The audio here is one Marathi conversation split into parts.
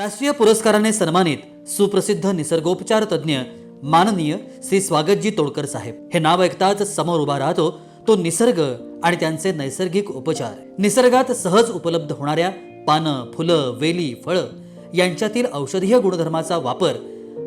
राष्ट्रीय पुरस्काराने सन्मानित सुप्रसिद्ध निसर्गोपचार तज्ज्ञ माननीय श्री स्वागतजी तोडकर साहेब. हे नाव ऐकताच समोर उभा राहतो तो निसर्ग आणि त्यांचे नैसर्गिक उपचार. निसर्गात सहज उपलब्ध होणाऱ्या पानं फुलं वेली फळं यांच्यातील औषधीय गुणधर्माचा वापर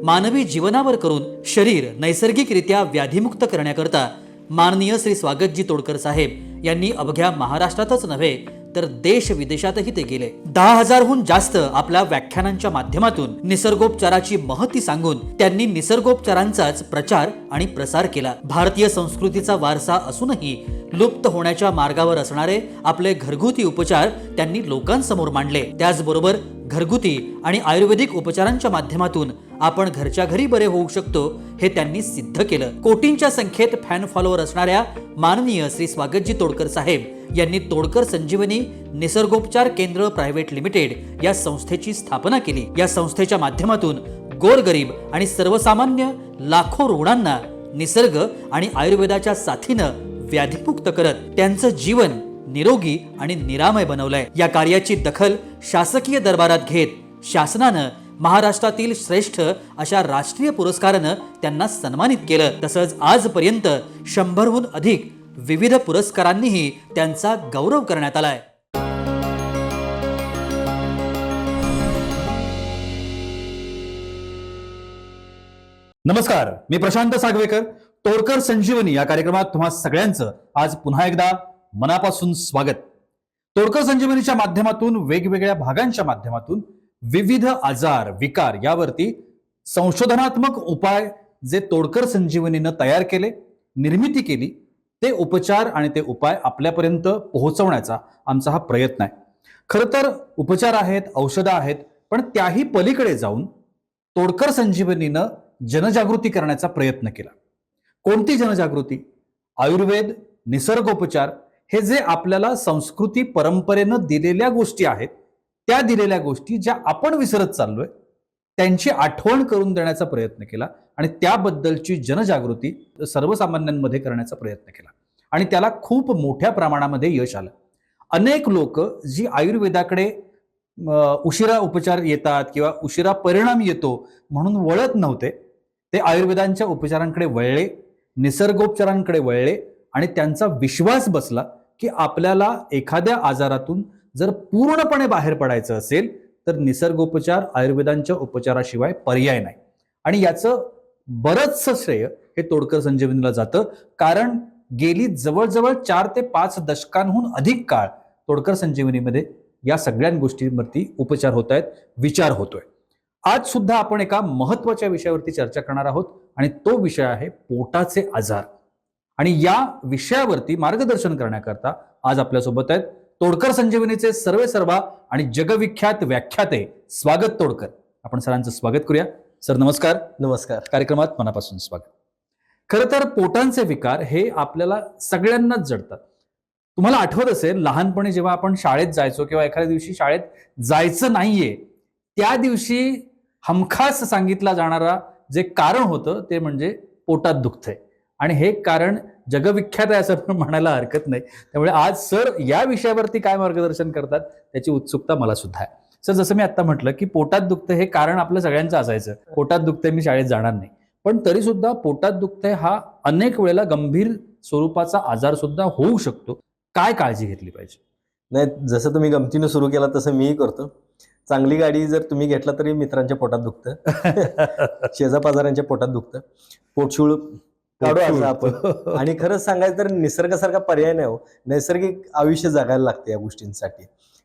मानवी जीवनावर करून शरीर नैसर्गिकरित्या व्याधीमुक्त करण्याकरता माननीय श्री स्वागतजी तोडकर साहेब यांनी अवघ्या महाराष्ट्रातच नव्हे तर देश विदेशातही ते गेले. दहा हजारहून जास्त आपल्या व्याख्यानांच्या माध्यमातून निसर्गोपचाराची महती सांगून त्यांनी निसर्गोपचारांचाच प्रचार आणि प्रसार केला. भारतीय संस्कृतीचा वारसा असूनही लुप्त होण्याच्या मार्गावर असणारे आपले घरगुती उपचार त्यांनी लोकांसमोर मांडले. त्याचबरोबर घरगुती आणि आयुर्वेदिक उपचारांच्या माध्यमातून आपण घरच्या घरी बरे होऊ शकतो हे त्यांनी सिद्ध केलं. कोटींच्या संख्येत फॅन फॉलोअर असणाऱ्या माननीय श्री स्वागतजी तोडकर साहेब यांनी तोडकर संजीवनी निसर्गोपचार केंद्र प्रायव्हेट लिमिटेड या संस्थेची स्थापना केली. या संस्थेच्या माध्यमातून गोरगरीब आणि सर्वसामान्य लाखो रुग्णांना निसर्ग आणि आयुर्वेदाच्या साथीनं व्याधीमुक्त करत त्यांचं जीवन निरोगी आणि निरामय बनवलंय. या कार्याची दखल शासकीय दरबारात घेत शासनानं महाराष्ट्रातील श्रेष्ठ अशा राष्ट्रीय पुरस्कारानं त्यांना सन्मानित केलं. तसंच आजपर्यंत शंभरहून अधिक विविध पुरस्कारांनीही त्यांचा गौरव करण्यात आलाय. नमस्कार मी प्रशांत सागवेकर. तोडकर संजीवनी या कार्यक्रमात तुम्हा सगळ्यांचं आज पुन्हा एकदा मनापासून स्वागत. तोडकर संजीवनीच्या माध्यमातून वेगवेगळ्या भागांच्या माध्यमातून विविध आजार विकार यावरती संशोधनात्मक उपाय जे तोडकर संजीवनीनं तयार केले निर्मिती केली ते उपचार आणि ते उपाय आपल्यापर्यंत पोहोचवण्याचा आमचा हा प्रयत्न आहे. खरं तर उपचार आहेत औषधं आहेत पण त्याही पलीकडे जाऊन तोडकर संजीवनीनं जनजागृती करण्याचा प्रयत्न केला. कोणती जनजागृती? आयुर्वेद निसर्गोपचार हे जे आपल्याला संस्कृती परंपरेनं दिलेल्या गोष्टी आहेत त्या दिलेल्या गोष्टी ज्या आपण विसरत चाललोय त्यांची आठवण करून देण्याचा प्रयत्न केला आणि त्याबद्दलची जनजागृती सर्वसामान्यांमध्ये करण्याचा प्रयत्न केला. आणि त्याला खूप मोठ्या प्रमाणामध्ये यश आलं. अनेक लोक जी आयुर्वेदाकडे उशिरा उपचार येतात किंवा उशिरा परिणाम येतो म्हणून वळत नव्हते ते आयुर्वेदांच्या उपचारांकडे वळले निसर्गोपचारांकडे वळले आणि त्यांचा विश्वास बसला की आपल्याला एखाद्या आजारातून जर पूर्णपणे बाहेर पडायचं असेल तर निसर्गोपचार आयुर्वेदांच्या उपचाराशिवाय पर्याय नाही. आणि याचं बरंचसं श्रेय हे तोडकर संजीवनीला जातं कारण गेली जवळजवळ चार ते पाच दशकांहून अधिक काळ तोडकर संजीवनीमध्ये या सगळ्या गोष्टींवरती उपचार होत आहेत विचार होतोय. आज सुद्धा आपण एका महत्त्वाच्या विषयावरती चर्चा करणार आहोत आणि तो विषय आहे पोटाचे आजार. आणि या विषयावरती मार्गदर्शन करण्याकरता आज आपल्यासोबत आहेत तोडकर संजीवनीचे सर्वे सर्वा आणि जगविख्यात व्याख्याते स्वागत तोडकर. आपण सरांचं स्वागत करूया. सर नमस्कार. नमस्कार. कार्यक्रमात मनापासून स्वागत. खरं तर पोटांचे विकार हे आपल्याला सगळ्यांनाच जडतात. तुम्हाला आठवत असेल लहानपणी जेव्हा आपण शाळेत जायचो किंवा एखाद्या दिवशी शाळेत जायचं नाहीये त्या दिवशी हमखास सांगितला जाणारा जे कारण होतं ते म्हणजे पोटात दुखतंय. आणि हे कारण जगविख्यात आहे असं पण म्हणायला हरकत नाही. त्यामुळे आज सर या विषयावरती काय मार्गदर्शन करतात त्याची उत्सुकता मला सुद्धा आहे. सर जसं मी आता म्हटलं की पोटात दुखतं हे कारण आपलं सगळ्यांचं असायचं. पोटात दुखतंय मी शाळेत जाणार नाही. पण तरी सुद्धा पोटात दुखतंय हा अनेक वेळेला गंभीर स्वरूपाचा आजार सुद्धा होऊ शकतो. काय काळजी घेतली पाहिजे? नाही जसं तुम्ही गमतीनं सुरू केला तसं मीही करतो. चांगली गाडी जर तुम्ही घेतला तरी मित्रांच्या पोटात दुखतं. शेजा पाजारांच्या पोटात दुखतं. पोटशूळ काढू असं आपण. आणि खरंच सांगायचं तर निसर्गासारखा पर्याय नाही हो. नैसर्गिक आयुष्य जगायला लागते या गोष्टींसाठी.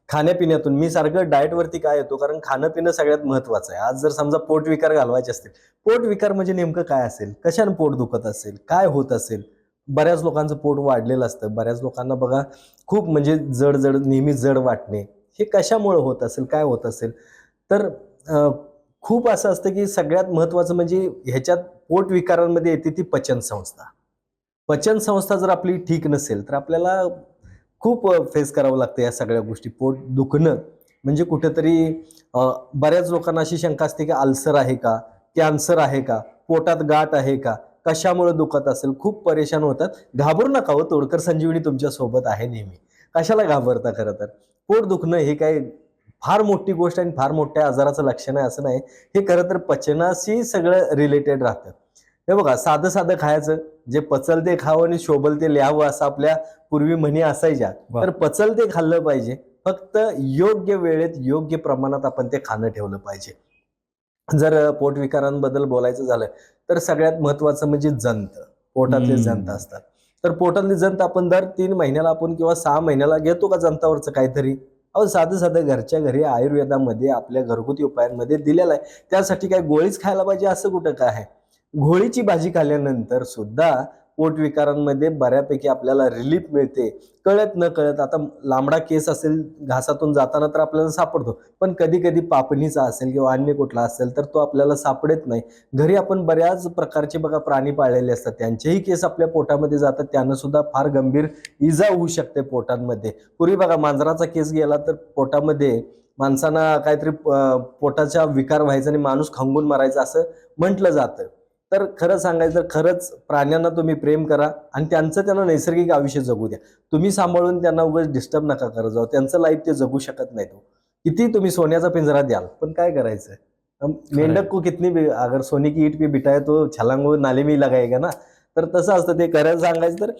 खाण्यापिण्यातून मी सारखं डाएट वरती काय येतो? कारण खाणं पिणं सगळ्यात महत्वाचं आहे. आज जर समजा पोट विकार घालवायचे असतील. पोट विकार म्हणजे नेमकं काय असेल? कशाने पोट दुखत असेल? काय होत असेल? बऱ्याच लोकांचं पोट वाढलेलं असतं. बऱ्याच लोकांना बघा खूप म्हणजे जड जड नेहमी जड वाटणे. हे कशामुळं होत असेल? काय होत असेल? तर खूप असं असतं की सगळ्यात महत्त्वाचं म्हणजे ह्याच्यात पोट विकारांमध्ये येते ती पचन संस्था. पचन संस्था जर आपली ठीक नसेल तर आपल्याला खूप फेस करावं लागतं या सगळ्या गोष्टी. पोट दुखणं म्हणजे कुठेतरी बऱ्याच लोकांना अशी शंका असते की अल्सर आहे का? कॅन्सर आहे का? पोटात गाठ आहे का? कशामुळे दुखत असेल? खूप परेशान होतात. घाबरू नका हो तोडकर संजीवनी तुमच्यासोबत आहे नेहमी. कशाला घाबरता खरं तर? पोट दुखणं हे काय फार मोठी गोष्ट आणि फार मोठ्या आजाराचं लक्षण आहे असं नाही. हे खरं तर पचनाशी सगळं रिलेटेड राहतं. हे बघा साधं साधं खायचं. जे पचल ते खावं आणि शोभल ते लिहावं असं आपल्या पूर्वी म्हणी असायच्या. तर पचल ते खाल्लं पाहिजे. फक्त योग्य वेळेत योग्य प्रमाणात आपण ते खाणं ठेवलं पाहिजे. जर पोटविकारांबद्दल बोलायचं झालं तर सगळ्यात महत्वाचं म्हणजे जंत. पोटातले. जंत असतात. तर पोटातले जंत आपण दर तीन महिन्याला आपण किंवा सहा महिन्याला घेतो का जंतावरचं काहीतरी? अहो साधं साधं घरच्या घरी आयुर्वेदामध्ये आपल्या घरगुती उपायांमध्ये दिलेलं आहे. त्यासाठी काय गोळीच खायला पाहिजे असं कुठं काय आहे? घोळीची भाजी खाल्ल्यानंतर सुद्धा पोटविकारांमध्ये बऱ्यापैकी आपल्याला रिलीफ मिळते. कळत न कळत आता लांबडा केस असेल घासातून जाताना तर आपल्याला सापडतो. पण कधी कधी पापणीचा असेल किंवा अन्य कुठला असेल तर तो आपल्याला सापडत नाही. घरी आपण बऱ्याच प्रकारचे बघा प्राणी पाळलेले असतात. त्यांचेही केस आपल्या पोटामध्ये जातात. त्यांना सुद्धा फार गंभीर इजा होऊ शकते पोटांमध्ये. पूर्वी बघा मांजराचा केस गेला तर पोटामध्ये माणसांना काहीतरी पोटाचा विकार व्हायचा आणि माणूस खंगून मारायचा असं म्हटलं जातं. तर खरं सांगायचं तर खरंच प्राण्यांना तुम्ही प्रेम करा आणि त्यांचं त्यांना नैसर्गिक आयुष्य जगू द्या. तुम्ही सांभाळून त्यांना उगाच डिस्टर्ब नका करत जाऊ. त्यांचं लाईफ ते जगू शकत नाही तो किती तुम्ही सोन्याचा पिंजरा द्याल पण काय करायचं मेंढक को कितनी भी अगर सोने की ईट पे बिठाए तो छलांग नाले में ही लगाएगा ना? तर तसं असतं ते करायला सांगायचं तर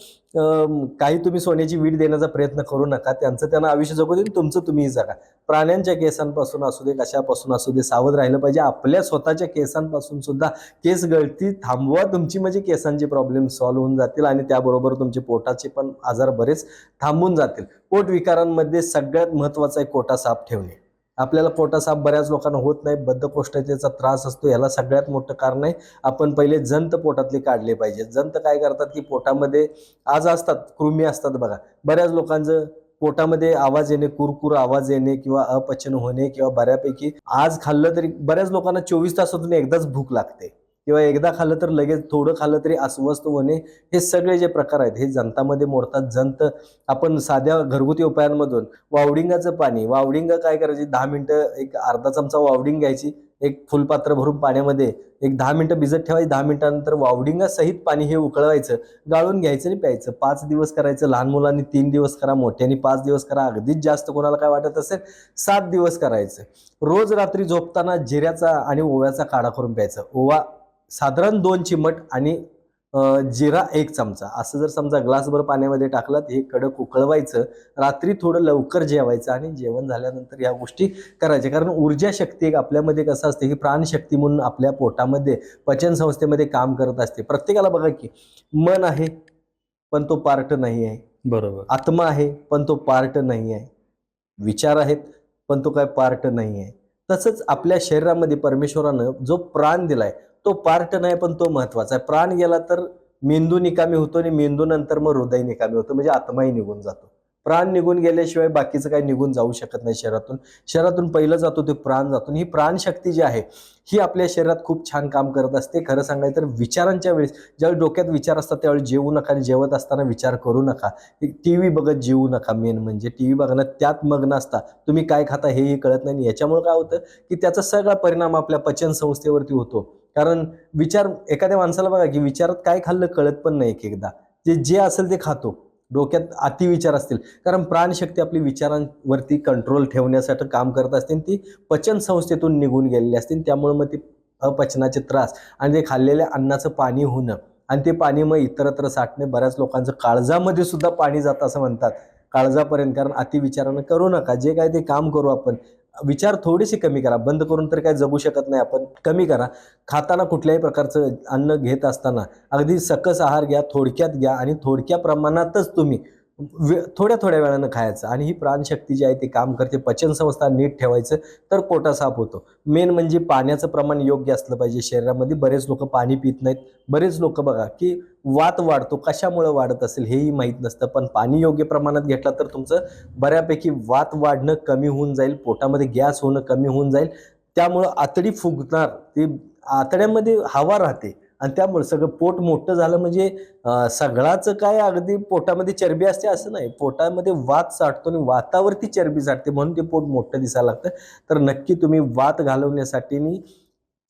काही तुम्ही सोन्याची वीट देण्याचा प्रयत्न करू नका त्यांचं त्यांना आयुष्य जगू दे तुमचं तुम्ही जगा. प्राण्यांच्या केसांपासून असू दे कशापासून असू दे सावध राहिलं पाहिजे. आपल्या स्वतःच्या केसांपासून सुद्धा केस गळती थांबवा तुमची म्हणजे केसांचे प्रॉब्लेम सॉल्व्ह होऊन जातील आणि त्याबरोबर तुमचे पोटाचे पण आजार बरेच थांबून जातील. पोट विकारांमध्ये सगळ्यात महत्वाचं आहे कोटा साफ ठेवणे. आपल्याला पोटा साफ बऱ्याच लोकांना होत नाही बद्धकोष्ठतेचा त्रास असतो याला सगळ्यात मोठं कारण आहे आपण पहिले जंत पोटातले काढले पाहिजे. जंत काय करतात की पोटामध्ये आज असतात कृमी असतात बघा. बऱ्याच लोकांचं पोटामध्ये आवाज येणे कुरकुर आवाज येणे किंवा अपचन होणे किंवा बऱ्यापैकी आज खाल्लं तरी बऱ्याच लोकांना चोवीस तासातून एकदाच भूक लागते. किंवा एकदा खाल्लं तर लगेच थोडं खाल्लं तरी अस्वस्थ होणे हे सगळे जे प्रकार आहेत हे जंतामध्ये मोडतात. जंत आपण साध्या घरगुती उपायांमधून वावडिंगाचं पाणी वावडिंग काय करायची? दहा मिनटं एक अर्धा चमचा वावडिंग घ्यायची एक फुलपात्र भरून पाण्यामध्ये एक दहा मिनटं भिजत ठेवायची दहा मिनिटानंतर वावडिंगा सहित पाणी हे उकळवायचं गाळून घ्यायचं आणि प्यायचं. पाच दिवस करायचं लहान मुलांनी तीन दिवस करा मोठ्यांनी पाच दिवस करा अगदीच जास्त कोणाला काय वाटत असेल सात दिवस करायचं. रोज रात्री झोपताना जिऱ्याचा आणि ओव्याचा काढा करून प्यायचा. ओवा साधारण दोन चिमट आणि जिरा एक चमचा. असं जर समजा ग्लासभर पाण्यामध्ये टाकलात हे कडक उकळवायचं रात्री थोडं लवकर जेवायचं आणि जेवण झाल्यानंतर या गोष्टी करायच्या. कारण ऊर्जा शक्ती एक आपल्यामध्ये कसं असते की प्राणशक्ती म्हणून आपल्या पोटामध्ये पचन संस्थेमध्ये काम करत असते. प्रत्येकाला बघा की मन आहे पण तो पार्ट नाही आहे. बरोबर. आत्मा आहे पण तो पार्ट नाही आहे. विचार आहेत पण तो काय पार्ट नाही आहे. तसंच आपल्या शरीरामध्ये परमेश्वरानं जो प्राण दिलाय तो पार्ट नाही पण तो महत्त्वाचा आहे. प्राण गेला तर मेंदू निकामी होतो आणि मेंदू नंतर मग हृदय निकामी होतो म्हणजे आत्माही निघून जातो. प्राण निघून गेल्याशिवाय बाकीचं काही निघून जाऊ शकत नाही शरीरातून. शरीरातून पहिलं जातो ते प्राण जातो. ही प्राणशक्ती जी आहे ही आपल्या शरीरात खूप छान काम करत असते. खरं सांगायचं तर विचारांच्या वेळेस ज्यावेळी डोक्यात विचार असतात त्यावेळी जेवू नका आणि जेवत असताना विचार करू नका. टी व्ही बघत जेवू नका मेन म्हणजे. टी व्ही बघणं त्यात मग्न असता. तुम्ही काय खाता हेही कळत नाही. याच्यामुळे काय होतं की त्याचा सगळा परिणाम आपल्या पचन संस्थेवरती होतो. कारण विचार एखाद्या माणसाला बघा की विचारात काय खाल्लं कळत पण नाही एक एकदा जे जे असेल ते खातो. डोक्यात अतिविचार असतील. कारण प्राणशक्ती आपली विचारांवरती कंट्रोल ठेवण्यासाठी काम करत असते ती पचन संस्थेतून निघून गेलेली असते त्यामुळे मग ती अपचनाचे त्रास आणि ते खाल्लेल्या अन्नाचं पाणी होणं आणि ते पाणी मग इतरत्र साठणे बऱ्याच लोकांचं काळजामध्ये सुद्धा पाणी जातं असं म्हणतात. काळजापर्यंत. कारण अतिविचारानं करू नका. जे काय ते काम करू आपण. विचार थोडेसे कमी करा. बंद करून तर काय जगू शकत नाही आपण. कमी करा. खाताना कुठल्याही प्रकारचं अन्न घेत असताना अगदी सकस आहार घ्या थोडक्यात घ्या आणि थोडक्या प्रमाणातच तुम्ही थोड्या थोड्या वेळानं खायचं. आणि ही प्राणशक्ती जी आहे ती काम करते. पचन संस्था नीट ठेवायचं तर पोटा साफ होतो. मेन म्हणजे पाण्याचं प्रमाण योग्य असलं पाहिजे. शरीरामध्ये बरेच लोक पाणी पित नाहीत. बरेच लोक बघा की वात वाढतो कशामुळे वाढत असेल हेही माहीत नसतं. पण पाणी योग्य प्रमाणात घेतला तर तुमचं बऱ्यापैकी वात वाढणं कमी होऊन जाईल. पोटामध्ये गॅस होणं कमी होऊन जाईल. त्यामुळं आतडी फुगणार ते आतड्यामध्ये हवा राहते. आणि त्यामुळे सगळं पोट मोठं झालं म्हणजे सगळाच काय अगदी पोटामध्ये चरबी असते असं नाही. पोटामध्ये वात साठतो आणि वातावरती चरबी साठते म्हणून ते पोट मोठं दिसायला लागतं. तर नक्की तुम्ही वात घालवण्यासाठी नी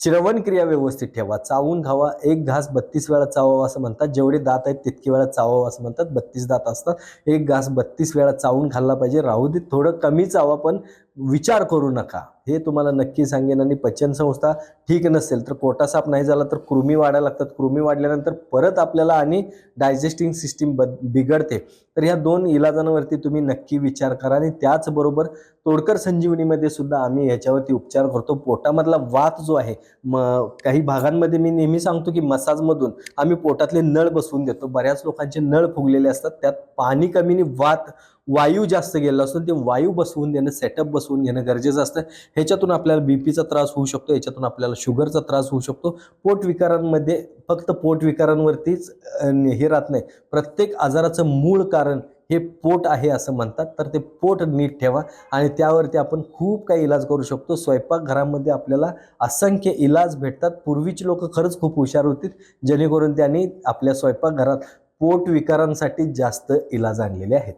चिरवण क्रिया व्यवस्थित ठेवा. चावून खावा. एक घास बत्तीस वेळा चावावा असं म्हणतात. जेवढे दात आहेत तितके वेळा चावावं असं म्हणतात. बत्तीस दात असतात. एक घास बत्तीस वेळा चावून खाल्ला पाहिजे. राहू दे. थोडं कमी चावा पण. विचार करू नका. हे तुम्हाला नक्की सांगेन आणि पचन संस्था ठीक नसेल तर पोटा साफ नाही झाला तर कृमी वाढायला लागतात. कृमी वाढल्यानंतर परत आपल्याला आणि डायजेस्टिंग सिस्टीम बद बिघडते. तर ह्या दोन इलाजांवरती तुम्ही नक्की विचार करा आणि त्याचबरोबर तोडकर संजीवनीमध्ये सुद्धा आम्ही ह्याच्यावरती उपचार करतो. पोटामधला वात जो आहे म काही भागांमध्ये मी नेहमी सांगतो की मसाजमधून आम्ही पोटातले नळ बसवून देतो. बऱ्याच लोकांचे नळ फुगलेले असतात. त्यात पाणी कमीने वात वायू जास्त गेलेला असतो ते वायू बसवून देणं सेटअप बसवून घेणं गरजेचं असतं. ह्याच्यातून आपल्याला बीपीचा त्रास होऊ शकतो याच्यातून आपल्याला शुगरचा त्रास होऊ शकतो. पोट विकारांमध्ये फक्त पोट विकारांवरतीच हे राहत नाही. प्रत्येक आजाराचं मूळ कारण हे पोट आहे असं म्हणतात. तर ते पोट नीट ठेवा आणि त्यावरती आपण खूप काही इलाज करू शकतो. स्वयंपाकघरामध्ये आपल्याला असंख्य इलाज भेटतात. पूर्वीची लोक खरंच खूप हुशार होती जेणेकरून त्यांनी आपल्या स्वयंपाकघरात पोट विकारांसाठी जास्त इलाज आणलेले आहेत.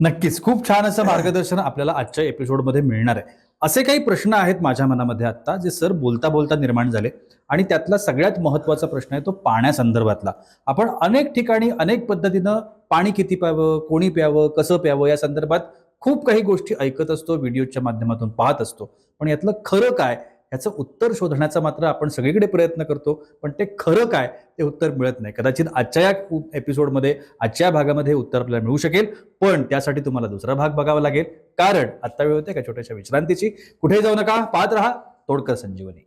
नक्कीच. खूप छान असं मार्गदर्शन आपल्याला आजच्या एपिसोडमध्ये मिळणार आहे. असे काही प्रश्न आहेत माझ्या मनामध्ये आता जे सर बोलता बोलता निर्माण झाले. आणि त्यातला सगळ्यात महत्त्वाचा प्रश्न आहे तो पाण्यासंदर्भातला. आपण अनेक ठिकाणी अनेक पद्धतीनं पाणी किती प्यावं कोणी प्यावं कसं प्यावं या संदर्भात खूप काही गोष्टी ऐकत असतो व्हिडिओच्या माध्यमातून पाहत असतो. पण यातलं खरं काय याचं उत्तर शोधण्याचा मात्र आपण सगळीकडे प्रयत्न करतो पण ते खरं काय ते उत्तर मिळत नाही. कदाचित आजच्या या एपिसोडमध्ये आजच्या भागामध्ये उत्तर आपल्याला मिळू शकेल पण त्यासाठी तुम्हाला दुसरा भाग बघावा लागेल. कारण आत्ता वेळ होते का छोट्याशा विश्रांतीची? कुठे जाऊ नका पाहत राहा तोडकर संजीवनी.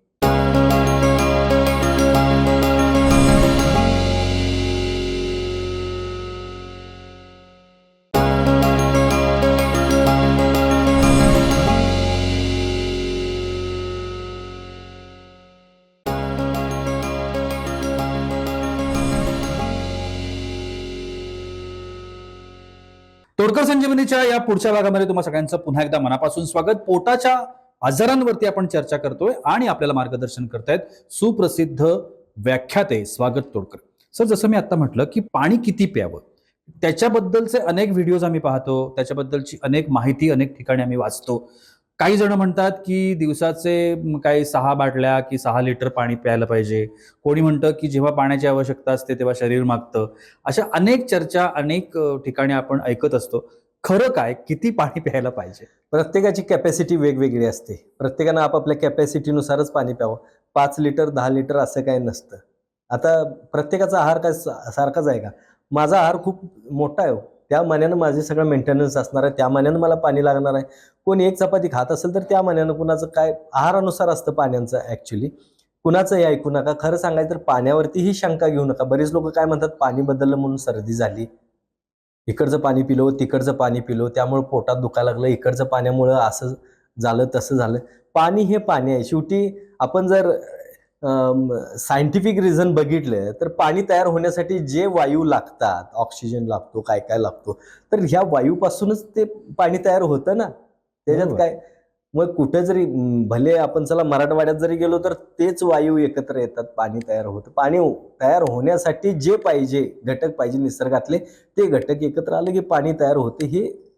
तोडकर संजीवनीच्या या पुढच्या भागामध्ये तुम्हा सगळ्यांचं पुन्हा एकदा मनापासून स्वागत. पोटाच्या आजारांवरती आपण चर्चा करतोय आणि आपल्याला मार्गदर्शन करतायत सुप्रसिद्ध व्याख्याते स्वागत तोडकर. सर जसं मी आता म्हटलं की पाणी किती प्यावं? त्याच्याबद्दलचे अनेक व्हिडिओज आम्ही पाहतो त्याच्याबद्दलची अनेक माहिती अनेक ठिकाणी आम्ही वाचतो. काही जण म्हणतात की दिवसाचे काही सहा बाटल्या की सहा लिटर पाणी प्यायला पाहिजे. कोणी म्हणतं की जेव्हा पाण्याची आवश्यकता असते तेव्हा शरीर मागतं. अशा अनेक चर्चा अनेक ठिकाणी आपण ऐकत असतो. खरं काय? किती पाणी प्यायला पाहिजे? प्रत्येकाची कॅपॅसिटी वेगवेगळी असते. प्रत्येकानं आपापल्या कॅपॅसिटीनुसारच पाणी प्यावं. पाच लिटर दहा लिटर असं काही नसतं. आता प्रत्येकाचा आहार काय सारखाच आहे का? माझा आहार खूप मोठा आहे हो. त्या मान्यानं माझे सगळं मेंटेनन्स असणार आहे. त्या मान्यानं मला पाणी लागणार आहे. कोणी एक चपाती खात असेल तर त्या मान्यानं कुणाचं काय आहारानुसार असतं पाण्याचं ॲक्च्युली कुणाचंही ऐकू नका. खरं सांगायचं तर पाण्यावरतीही शंका घेऊ नका. बरेच लोक काय म्हणतात पाणी बदललं म्हणून सर्दी झाली. इकडचं पाणी पिलो तिकडचं पाणी पिलो. त्यामुळे पोटात दुखायला लागलं. इकडचं पाण्यामुळं असं झालं तसं झालं. पाणी हे पाणी आहे. शेवटी आपण जर सायंटिफिक रिझन बघितलं तर पाणी तयार होण्यासाठी जे वायू लागतात ऑक्सिजन लागतो काय काय लागतो तर ह्या वायूपासूनच ते पाणी तयार होतं ना. त्याच्यात. काय? मग कुठे जरी भले आपण चला मराठवाड्यात जरी गेलो तर तेच वायू एकत्र येतात पाणी तयार होतं. पाणी हो- तयार होण्यासाठी जे पाहिजे घटक पाहिजे निसर्गातले ते घटक एकत्र आले की पाणी तयार होते हे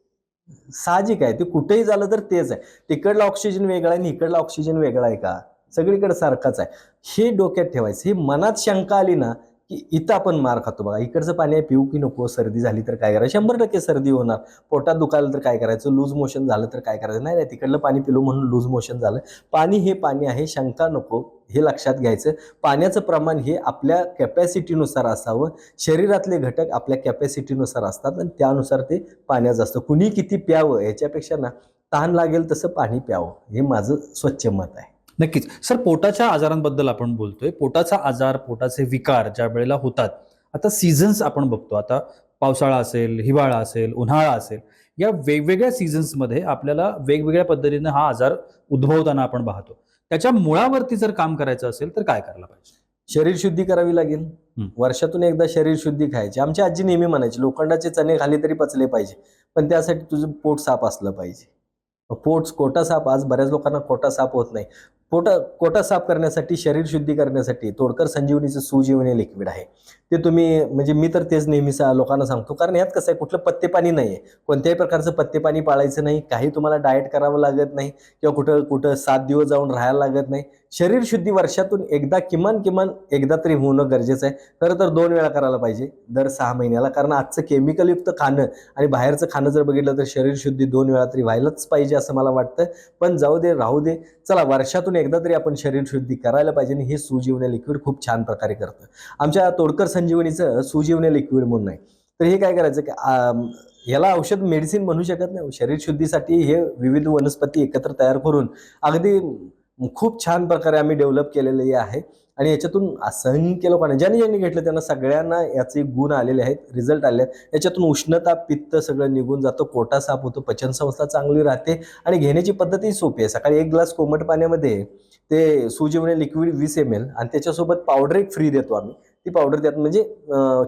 साहजिक आहे. ते कुठेही झालं तर तेच आहे. तिकडला ऑक्सिजन वेगळा आहे आणि इकडला ऑक्सिजन वेगळा आहे का? सगळीकडे सारखाच आहे. हे डोक्यात ठेवायचं. हे मनात शंका आली ना की इथं आपण मार खातो बघा. इकडचं पाणी आहे पिऊ की नको सर्दी झाली तर काय करायचं? शंभर टक्के सर्दी होणार. पोटात दुखायला तर काय करायचं? लूज मोशन झालं तर काय करायचं? नाही नाही तिकडलं पाणी पिलो म्हणून लूज मोशन झालं. पाणी हे पाणी आहे शंका नको. हे लक्षात घ्यायचं. पाण्याचं प्रमाण हे आपल्या कॅपॅसिटीनुसार असावं. शरीरातले घटक आपल्या कॅपॅसिटीनुसार असतात आणि त्यानुसार ते पाण्याचं असतं. कुणी किती प्यावं याच्यापेक्षा ना तहान लागेल तसं पाणी प्यावं. हे माझं स्वच्छ मत आहे. नक्कीच. सर पोटाच्या आजारांबद्दल आपण बोलतोय. पोटाचा आजार पोटाचे विकार ज्या वेळेला होतात आता सीझन्स आपण बघतो. आता पावसाळा असेल हिवाळा असेल उन्हाळा असेल या वेगवेगळ्या सीझन्समध्ये आपल्याला वेगवेगळ्या पद्धतीनं हा आजार उद्भवताना आपण पाहतो. त्याच्या मुळावरती जर काम करायचं असेल तर काय करायला पाहिजे? शरीर शुद्धी करावी लागेल. वर्षातून एकदा शरीर शुद्धी खायची. आमची आजी नेहमी म्हणायची लोखंडाचे चणे खाली तरी पचले पाहिजे पण त्यासाठी तुझं पोट साफ असलं पाहिजे. पोट कोटा साफ आज बऱ्याच लोकांना कोटा साफ होत नाही. पोट कोटा साफ करण्यासाठी शरीर शुद्धी करण्यासाठी तोडकर संजीवनीचं सुजीवनी लिक्विड आहे. ते तुम्ही म्हणजे मी तर तेच नेहमी सा- लोकांना सांगतो कारण यात कसं आहे कुठलं पत्ते पाणी नाही आहे कोणत्याही प्रकारचं पत्ते पाणी पाळायचं नाही काही तुम्हाला डाएट करावं लागत नाही किंवा कुठं कुठं सात दिवस जाऊन राहायला लागत नाही. शरीर शुद्धी वर्षातून एकदा किमान किमान एकदा तरी होणं गरजेचं आहे. खरं तर दोन वेळा करायला पाहिजे दर सहा महिन्याला कारण आजचं केमिकलयुक्त खाणं आणि बाहेरचं खाणं जर बघितलं तर शरीर शुद्धी दोन वेळा तरी व्हायलाच पाहिजे असं मला वाटतं. पण जाऊ दे राहू दे. चला वर्षातून एकदा तरी आपण शरीर शुद्धी करायला पाहिजे आणि हे सुजीवने लिक्विड खूप छान प्रकारे करतं. आमच्या तोडकर संजीवनीचं सुजीवने लिक्विड म्हणून आहे. तर हे काय करायचं की याला औषध मेडिसिन म्हणू शकत नाही. शरीर शुद्धीसाठी हे विविध वनस्पती एकत्र तयार करून अगदी खूप छान प्रकारे आम्ही डेव्हलप केलेले आहे. आणि याच्यातून असंख्य लोकांना ज्यांनी ज्यांनी घेतलं त्यांना सगळ्यांना याचे गुण आलेले आहेत रिझल्ट आले आहेत. याच्यातून उष्णता पित्त सगळं निघून जातं पोटा साफ होतो पचनसंस्था चांगली राहते आणि घेण्याची पद्धतही सोपी आहे. सकाळी एक ग्लास कोमट पाण्यामध्ये ते सुजीवने लिक्विड वीस एम एल आणि त्याच्यासोबत पावडर एक फ्री देतो आम्ही. ती पावडर त्यात म्हणजे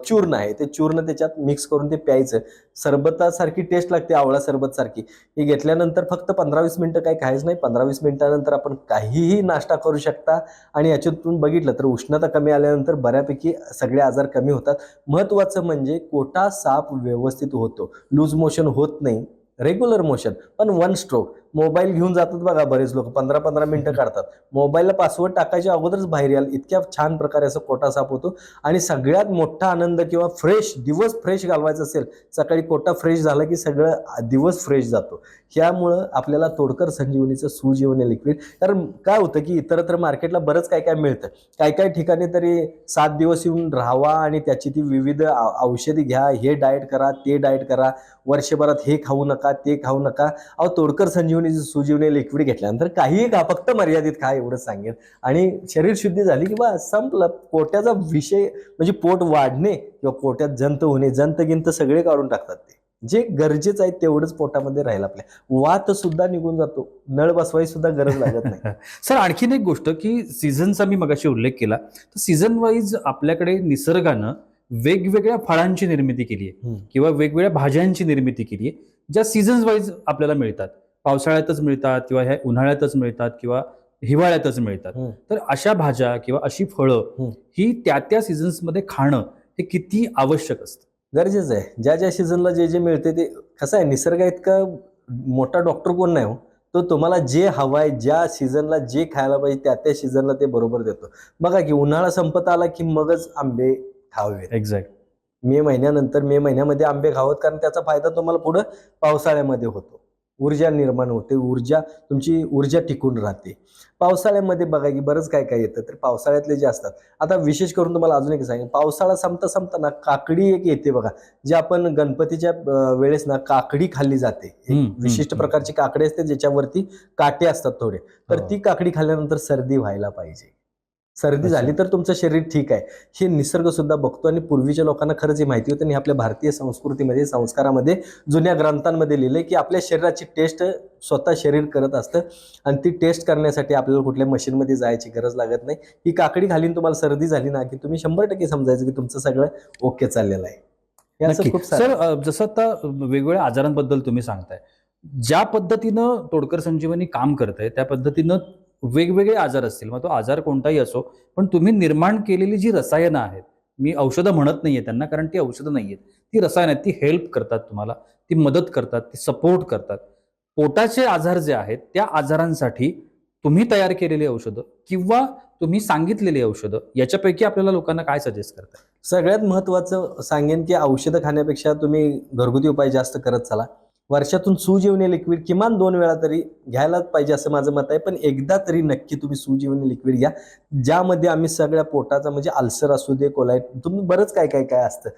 चूर्ण आहे. ते चूर्ण त्याच्यात मिक्स करून ते प्यायचं. सरबतासारखी टेस्ट लागते आवळा सरबत सारखी हे घेतल्यानंतर फक्त पंधरा वीस मिनटं काही खायच नाही. पंधरा वीस मिनिटानंतर आपण काहीही नाश्ता करू शकता. आणि याच्यातून बघितलं तर उष्णता कमी आल्यानंतर बऱ्यापैकी सगळे आजार कमी होतात. महत्वाचं म्हणजे कोटा साप व्यवस्थित होतो. लूज मोशन होत नाही. रेग्युलर मोशन पण वन स्ट्रोक मोबाईल घेऊन जातात बघा बरेच लोक. पंधरा पंधरा मिनिटं काढतात. मोबाईलला पासवर्ड टाकायच्या अगोदरच बाहेर याल. इतक्या छान प्रकारे असं कोटा साफ होतो. आणि सगळ्यात मोठा आनंद किंवा फ्रेश दिवस फ्रेश घालवायचा असेल सकाळी कोटा फ्रेश झाला की सगळं दिवस फ्रेश जातो. ह्यामुळं आपल्याला तोडकर संजीवनीचं सुजीवनी लिक्विड कारण काय होतं की इतरत्र मार्केटला बरंच काय काय मिळतं. काय काय ठिकाणी तरी सात दिवस येऊन राहावा आणि त्याची ती विविध औषधी घ्या हे डाएट करा ते डाएट करा वर्षभरात हे खाऊ नका ते खाऊ नका. अहो तोडकर संजीवनीचं सुजीवनी लिक्विड घेतल्यानंतर काहीही खा फक्त मर्यादित खा एवढंच सांगेन. आणि शरीर शुद्धी झाली की बा संपलं. पोट्याचा विषय म्हणजे पोट वाढणे किंवा पोट्यात जंत होणे जंत गिंत सगळे काढून टाकतात ते. जे गरजेचं आहे तेवढंच पोटामध्ये राहायला आपल्या. वात सुद्धा निघून जातो. नळ बसवायची सुद्धा गरज लागत नाही. सर आणखीन एक गोष्ट की सीझनचा मी मगाशी उल्लेख केला. तर सीझन वाईज आपल्याकडे निसर्गानं वेगवेगळ्या फळांची निर्मिती केली आहे. किंवा वेगवेगळ्या भाज्यांची निर्मिती केली आहे ज्या सीझन्स वाईज आपल्याला मिळतात. पावसाळ्यातच मिळतात किंवा ह्या उन्हाळ्यातच मिळतात किंवा हिवाळ्यातच मिळतात. तर अशा भाज्या किंवा अशी फळं. ही. त्या त्या सीझन्समध्ये खाणं हे किती आवश्यक असतं? गरजेचं आहे. ज्या ज्या सीझनला जे जे मिळते ते कसं आहे निसर्ग इतका मोठा डॉक्टर कोण नाही हो. तो तुम्हाला जे हवं आहे ज्या सीझनला जे खायला पाहिजे त्या त्या सीझनला ते बरोबर देतो. बघा की उन्हाळा संपत आला की मगच आंबे खावेत एक्झॅक्ट मे महिन्यानंतर मे महिन्यामध्ये आंबे खावत कारण त्याचा फायदा तुम्हाला पुढं पावसाळ्यामध्ये होतो. ऊर्जा निर्माण होते ऊर्जा तुमची ऊर्जा टिकून राहते. पावसाळ्यामध्ये बघा की बरंच काय काय येतं तर पावसाळ्यातले जे असतात आता विशेष करून तुम्हाला अजून एक सांगेन. पावसाळा संपता संपताना काकडी एक येते बघा जे आपण गणपतीच्या वेळेस ना काकडी खाल्ली जाते. एक विशिष्ट. प्रकारची काकडी असते ज्याच्यावरती काटे असतात थोडे. तर हो. ती काकडी खाल्ल्यानंतर सर्दी व्हायला पाहिजे. सर्दी. झाली तर तुमचं शरीर ठीक आहे. हे निसर्ग सुद्धा बघतो आणि पूर्वीच्या लोकांना खरंच ही माहिती होती आणि आपल्या भारतीय संस्कृतीमध्ये संस्कारामध्ये जुन्या ग्रंथांमध्ये लिहिलंय की आपल्या शरीराची टेस्ट स्वतः शरीर करत असतं आणि ती टेस्ट करण्यासाठी आपल्याला कुठल्या मशीनमध्ये जायची गरज लागत नाही. ही काकडी घालीन तुम्हाला सर्दी झाली ना की तुम्ही शंभर टक्के समजायचं की तुमचं सगळं ओके चाललेलं आहे. खूप सारं जसं आता वेगवेगळ्या आजारांबद्दल तुम्ही सांगताय ज्या पद्धतीनं तोडकर संजीवनी काम करत आहे त्या पद्धतीनं वेगवेगळे आजार असतील मग तो आजार कोणताही असो पण तुम्ही निर्माण केलेली जी रसायनं आहेत मी औषधं म्हणत नाहीये त्यांना कारण ती औषधं नाही आहेत ती रसायनं आहेत ती हेल्प करतात तुम्हाला ती मदत करतात ती सपोर्ट करतात. पोटाचे आजार जे आहेत त्या आजारांसाठी तुम्ही तयार केलेली औषधं किंवा तुम्ही सांगितलेली औषधं याच्यापैकी आपल्याला लोकांना काय सजेस्ट करतात सगळ्यात महत्वाचं सांगेन की औषधं खाण्यापेक्षा तुम्ही घरगुती उपाय जास्त करत चला. वर्षातून सुजीवनी लिक्विड किमान दोन वेळा तरी घ्यायलाच पाहिजे असं माझं मत आहे. पण एकदा तरी नक्की तुम्ही सुजीवनी लिक्विड घ्या. ज्यामध्ये आम्ही सगळ्या पोटाचा म्हणजे अल्सर असू दे कोलाईट तुम्ही बरंच काय काय काय असतं.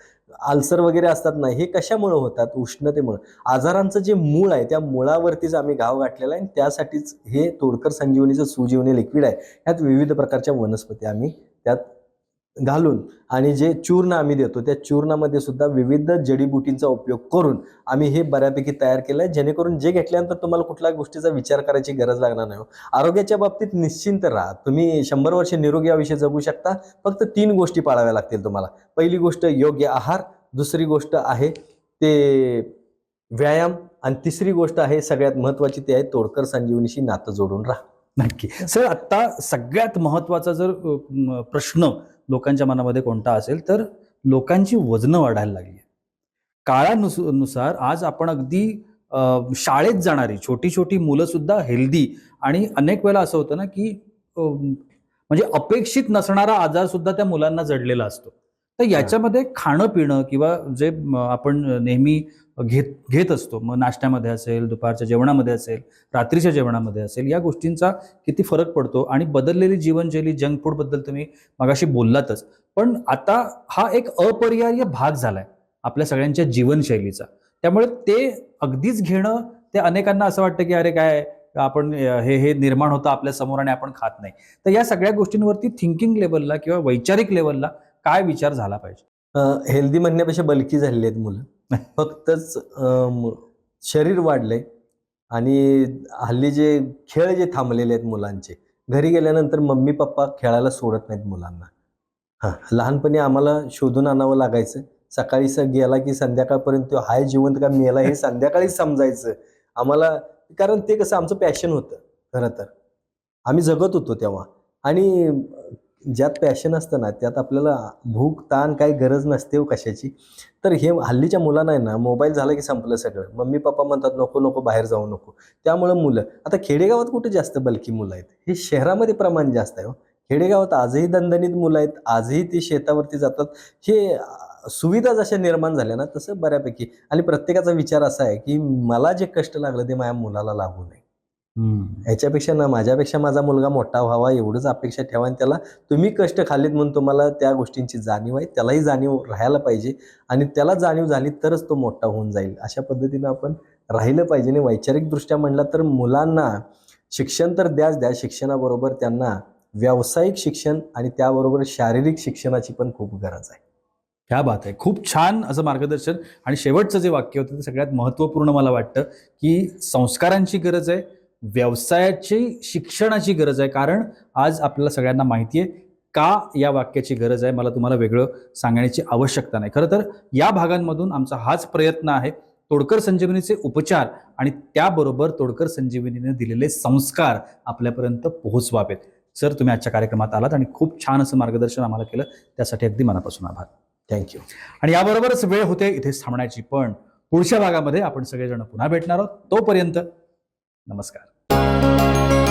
अल्सर वगैरे असतात ना हे कशामुळे होतात? उष्णतेमुळे. आजारांचं जे मूळ आहे त्या मुळावरतीच आम्ही घाव गाठलेला आहे आणि त्यासाठीच हे तोडकर संजीवनीचं सुजीवनी लिक्विड आहे. ह्यात विविध प्रकारच्या वनस्पती आम्ही त्यात घालून आणि जे चूर्ण आम्ही देतो त्या चूर्णामध्ये सुद्धा विविध जडीबुटींचा उपयोग करून आम्ही हे बऱ्यापैकी तयार केलं आहे. जेणेकरून जे घेतल्यानंतर तुम्हाला कुठल्या गोष्टीचा विचार करायची गरज लागणार नाही हो. आरोग्याच्या बाबतीत निश्चिंत राहा. तुम्ही शंभर वर्ष निरोगी आयुष्य जगू शकता. फक्त तीन गोष्टी पाळाव्या लागतील तुम्हाला. पहिली गोष्ट योग्य आहार दुसरी गोष्ट आहे ते व्यायाम आणि तिसरी गोष्ट आहे सगळ्यात महत्वाची ती आहे तोडकर संजीवनीशी नातं जोडून राहा. नक्की. सर आता सगळ्यात महत्त्वाचा जर प्रश्न लोकांच्या मनामध्ये कोणता असेल तर लोकांची वजनं वाढायला लागली काळानुसार आज आपण अगदी शाळेत जाणारी छोटी छोटी मुलं सुद्धा हेल्दी आणि अनेक वेळेला असं होतं ना की म्हणजे अपेक्षित नसणारा आजार सुद्धा त्या मुलांना जडलेला असतो. तर याच्यामध्ये खाणं पिणं किंवा जे आपण नेहमी घेत घेत असतो. मग नाश्त्यामध्ये असेल दुपारच्या जेवणामध्ये असेल रात्रीच्या जेवणामध्ये असेल या गोष्टींचा किती फरक पडतो आणि बदललेली जीवनशैली जंक फूडबद्दल तुम्ही मगाशी बोललातच. पण आता हा एक अपरिहार्य भाग झालाय आपल्या सगळ्यांच्या जीवनशैलीचा. त्यामुळे ते अगदीच घेणं ते अनेकांना असं वाटतं की अरे काय आपण हे हे निर्माण होतं आपल्यासमोर आणि आपण खात नाही. तर या सगळ्या गोष्टींवरती थिंकिंग लेवलला किंवा वैचारिक लेवलला काय विचार झाला पाहिजे? हेल्दी म्हणण्यापेक्षा बलकी झालेली आहेत मुलं. फक्तच शरीर वाढलंय आणि हल्ली जे खेळ जे थांबलेले आहेत मुलांचे घरी गेल्यानंतर मम्मी पप्पा खेळायला सोडत नाहीत मुलांना. हां लहानपणी आम्हाला शोधून आणावं लागायचं. सकाळी स गेला की संध्याकाळपर्यंत तो हाय जिवंत का मेला हे संध्याकाळीच समजायचं. आम्हाला कारण ते कसं आमचं पॅशन होतं खरं तर. आम्ही जगत होतो तेव्हा. आणि ज्यात पॅशन असतं ना त्यात आपल्याला भूक ताण काही गरज नसते हो कशाची. तर हे हल्लीच्या मुलांना आहे ना मोबाईल झाला की संपलं सगळं. मम्मी पप्पा म्हणतात नको नको बाहेर जाऊ नको. त्यामुळं मुलं आता खेडेगावात कुठे जास्त बलकी मुलं आहेत? हे शहरामध्ये प्रमाण जास्त आहे हो. खेडेगावात आजही दणदणीत मुलं आहेत आजही ते शेतावरती जातात. हे सुविधा जशा निर्माण झाल्या ना तसं बऱ्यापैकी. आणि प्रत्येकाचा विचार असा आहे की मला जे कष्ट लागलं ते माझ्या मुलाला लागू नये. ह्याच्यापेक्षा ना माझ्यापेक्षा माझा मुलगा मोठा व्हावा एवढंच अपेक्षा ठेवा आणि त्याला तुम्ही कष्ट खाल्लीत म्हणून तुम्हाला त्या गोष्टींची जाणीव आहे. त्यालाही जाणीव राहायला पाहिजे आणि त्याला जाणीव झाली तरच तो मोठा होऊन जाईल. अशा पद्धतीनं आपण राहिलं पाहिजे आणि वैचारिकदृष्ट्या म्हणलं तर मुलांना शिक्षण तर द्याच द्या शिक्षणाबरोबर त्यांना व्यावसायिक शिक्षण आणि त्याबरोबर शारीरिक शिक्षणाची पण खूप गरज आहे. क्या बात आहे. खूप छान असं मार्गदर्शन आणि शेवटचं जे वाक्य होतं ते सगळ्यात महत्त्वपूर्ण मला वाटतं की संस्कारांची गरज आहे व्यवसायाची शिक्षणाची गरज आहे. कारण आज आपल्याला सगळ्यांना माहिती आहे का या वाक्याची गरज आहे? मला तुम्हाला वेगळं सांगण्याची आवश्यकता नाही. खरं तर या भागांमधून आमचा हाच प्रयत्न आहे. तोडकर संजीवनीचे उपचार आणि त्याबरोबर तोडकर संजीवनीने दिलेले संस्कार आपल्यापर्यंत पोहोचवावेत. सर तुम्ही आजच्या कार्यक्रमात आलात आणि खूप छान असं मार्गदर्शन आम्हाला केलं. त्यासाठी अगदी मनापासून आभार. थँक्यू आणि याबरोबरच वेळ होते इथे थांबण्याची पण पुढच्या भागामध्ये आपण सगळेजण पुन्हा भेटणार आहोत. तोपर्यंत नमस्कार